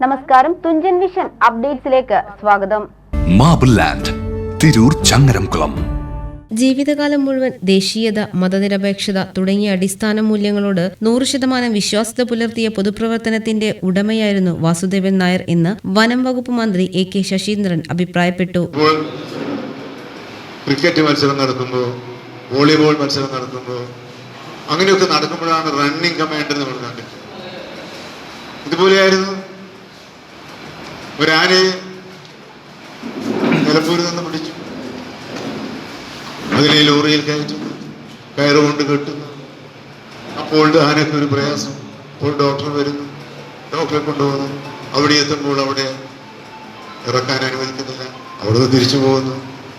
നമസ്കാരം തുഞ്ചൻ വിഷൻ അപ്ഡേറ്റ്സിലേക്ക് സ്വാഗതം. Marble land Tirur Changaramkulam. ജീവിതകാലം മുഴുവൻ ദേശീയത മതനിരപേക്ഷത തുടങ്ങിയ അടിസ്ഥാന മൂല്യങ്ങളോട് നൂറ് ശതമാനം വിശ്വാസ്യത പുലർത്തിയ പൊതുപ്രവർത്തനത്തിന്റെ ഉടമയായിരുന്നു വാസുദേവൻ നായർ എന്ന് വനം വകുപ്പ് മന്ത്രി എ കെ ശശീന്ദ്രൻ അഭിപ്രായപ്പെട്ടു. ക്രിക്കറ്റ് മത്സരം നടത്തുമ്പോൾ വോളിബോൾ മത്സരം നടത്തുമ്പോൾ അങ്ങനെയൊക്കെ നടക്കുമ്പോഴാണ് റണ്ണിംഗ് കമാൻഡ് നമ്മൾ കണ്ടിട്ട് ഇതുപോലെയായിരുന്നു ഒരാനയെ നിലമ്പൂരിൽ നിന്ന് പിടിച്ചു. അതിനെ ലോറിയിൽ കയറ്റുന്നു കയറുകൊണ്ട് കെട്ടുന്നു. അപ്പോൾ ആനയ്ക്ക് ഒരു പ്രയാസം. അപ്പോൾ ഡോക്ടർ വരുന്നു. ഡോക്ടറെ കൊണ്ടുപോകുന്നു അവിടെ എത്തുമ്പോൾ അവിടെ ഇറക്കാൻ അനുവദിക്കുന്നില്ല. അവിടുന്ന് തിരിച്ചു പോകുന്നു.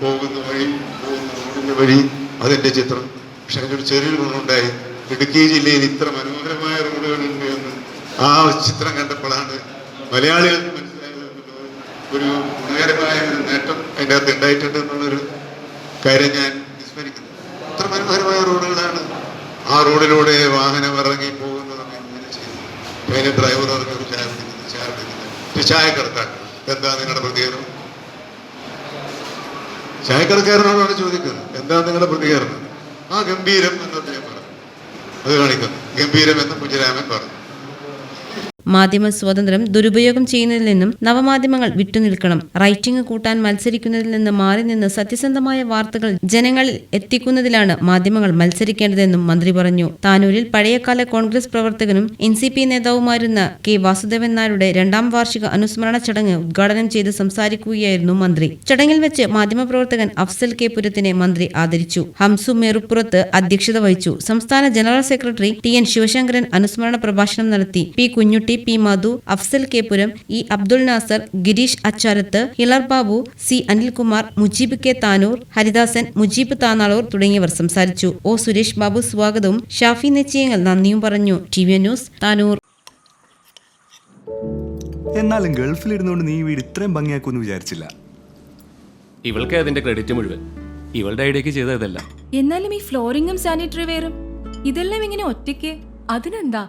പോകുന്ന വഴി പോകുന്ന റോഡിന്റെ വഴി അതിന്റെ ചിത്രം. പക്ഷെ അതിനൊരു ചെറിയൊരു ഗുണമുണ്ടായി. ഇടുക്കി ജില്ലയിൽ ഇത്ര മനോഹരമായ റോഡുകളുണ്ട് എന്ന് ആ ചിത്രം കണ്ടപ്പോഴാണ് മലയാളികൾ ഒരു ഗുണകരമായ ഒരു നേട്ടം അതിന്റെ അകത്ത് ഉണ്ടായിട്ടുണ്ട് എന്നുള്ളൊരു കാര്യം ഞാൻ വിസ്മരിക്കുന്നു. അത്ര മനോഹരമായ റോഡുകളാണ് ആ റോഡിലൂടെ വാഹനം ഇറങ്ങി പോകുന്ന ചെയ്തു അതിന് ഡ്രൈവർ ഇറങ്ങി ഒരു ചായ കുടിക്കുന്നു. ചായ കുടിക്കുന്നു. ചായ ചായക്കടക്കാരൻ എന്താ നിങ്ങളുടെ പ്രതികരണം? ചായക്കടക്കാരനോടാണ് ചോദിക്കുന്നത്. എന്താ നിങ്ങളുടെ പ്രതികരണം? ആ ഗംഭീരം എന്ന് അദ്ദേഹം പറഞ്ഞു. അത് കാണിക്കുന്നു. ഗംഭീരം എന്ന് കുഞ്ഞിരാമൻ പറഞ്ഞു. മാധ്യമ സ്വാതന്ത്ര്യം ദുരുപയോഗം ചെയ്യുന്നതിൽ നിന്നും നവമാധ്യമങ്ങൾ വിട്ടുനിൽക്കണം. റൈറ്റിംഗ് കൂട്ടാൻ മത്സരിക്കുന്നതിൽ നിന്ന് മാറി നിന്ന് സത്യസന്ധമായ വാർത്തകൾ ജനങ്ങളിൽ എത്തിക്കുന്നതിലാണ് മാധ്യമങ്ങൾ മത്സരിക്കേണ്ടതെന്നും മന്ത്രി പറഞ്ഞു. താനൂരിൽ പഴയകാല കോൺഗ്രസ് പ്രവർത്തകനും എൻ സി പി നേതാവുമായിരുന്ന കെ വാസുദേവൻ നായരുടെ രണ്ടാം വാർഷിക അനുസ്മരണ ചടങ്ങ് ഉദ്ഘാടനം ചെയ്ത് സംസാരിക്കുകയായിരുന്നു മന്ത്രി. ചടങ്ങിൽ വെച്ച് മാധ്യമപ്രവർത്തകൻ അഫ്സൽ കെ പുരത്തിനെ മന്ത്രി ആദരിച്ചു. ഹംസു മേറുപ്പുറത്ത് അധ്യക്ഷത വഹിച്ചു. സംസ്ഥാന general secretary T N Sivasankaran അനുസ്മരണ പ്രഭാഷണം നടത്തി. P Kunhutty P Madhu Afsal K Puram E Abdul Nasar Gireesh Acharath Hilar Babu C Anilkumar Mujeeb K Tanur Haridasan Mujeeb Tanalur തുടങ്ങിയവർ സംസാരിച്ചു. ഒ സുരേഷ് ബാബു സ്വാഗതവും. ഷാഫി നെച്ചിയങ്ങൾ നന്ദിയും പറഞ്ഞു. T V news Tanur. എന്നാലും ഗൾഫിൽ ഇരുന്നുകൊണ്ട് നീ വീട് ഇത്രയും ഭംഗിയാക്കുമെന്ന് വിചാരിച്ചില്ല. ഇവൾക്ക് അതിന്റെ ക്രെഡിറ്റ് മുഴുവൻ. ഇവളുടെ ഐഡിയക്ക് ചെയ്തതല്ല. എന്നാലും ഈ ഫ്ലോറിങ്ങും സാനിറ്ററി വെയറും ഇതെല്ലാം ഇങ്ങനെ ഒറ്റയ്ക്ക് അതിനെന്താ?